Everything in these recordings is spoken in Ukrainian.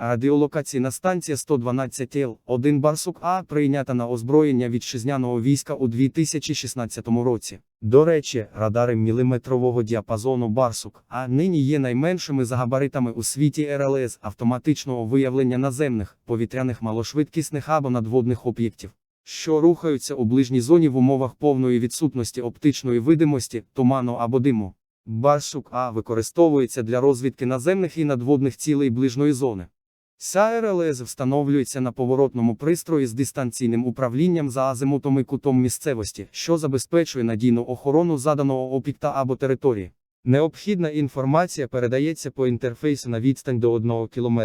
Радіолокаційна станція 112 Л, 1 Барсук А прийнята на озброєння вітчизняного війська у 2016 році. До речі, радари міліметрового діапазону Барсук А нині є найменшими за габаритами у світі РЛС автоматичного виявлення наземних, повітряних малошвидкісних або надводних об'єктів, що рухаються у ближній зоні в умовах повної відсутності оптичної видимості, туману або диму. Барсук А використовується для розвідки наземних і надводних цілей ближньої зони. Ця РЛС встановлюється на поворотному пристрої з дистанційним управлінням за азимутом і кутом місцевості, що забезпечує надійну охорону заданого об'єкта або території. Необхідна інформація передається по інтерфейсу на відстань до 1 км.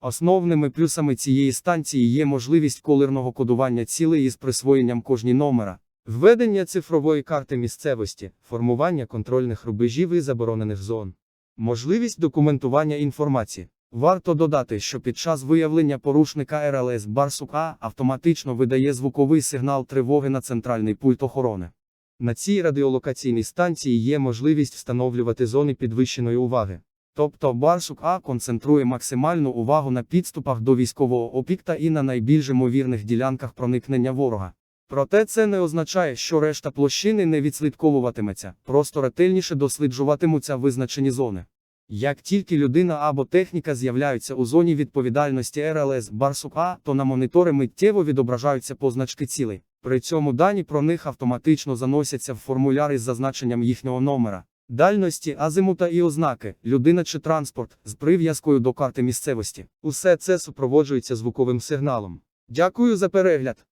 Основними плюсами цієї станції є можливість колерного кодування цілей із присвоєнням кожні номера, введення цифрової карти місцевості, формування контрольних рубежів і заборонених зон, можливість документування інформації. Варто додати, що під час виявлення порушника РЛС Барсук А автоматично видає звуковий сигнал тривоги на центральний пульт охорони. На цій радіолокаційній станції є можливість встановлювати зони підвищеної уваги. Тобто Барсук А концентрує максимальну увагу на підступах до військового об'єкта і на найбільш ймовірних ділянках проникнення ворога. Проте це не означає, що решта площини не відслідковуватиметься, просто ретельніше досліджуватимуться визначені зони. Як тільки людина або техніка з'являються у зоні відповідальності РЛС Барсук А, то на монітори миттєво відображаються позначки цілей. При цьому дані про них автоматично заносяться в формуляр із зазначенням їхнього номера, дальності, азимута і ознаки, людина чи транспорт, з прив'язкою до карти місцевості. Усе це супроводжується звуковим сигналом. Дякую за перегляд.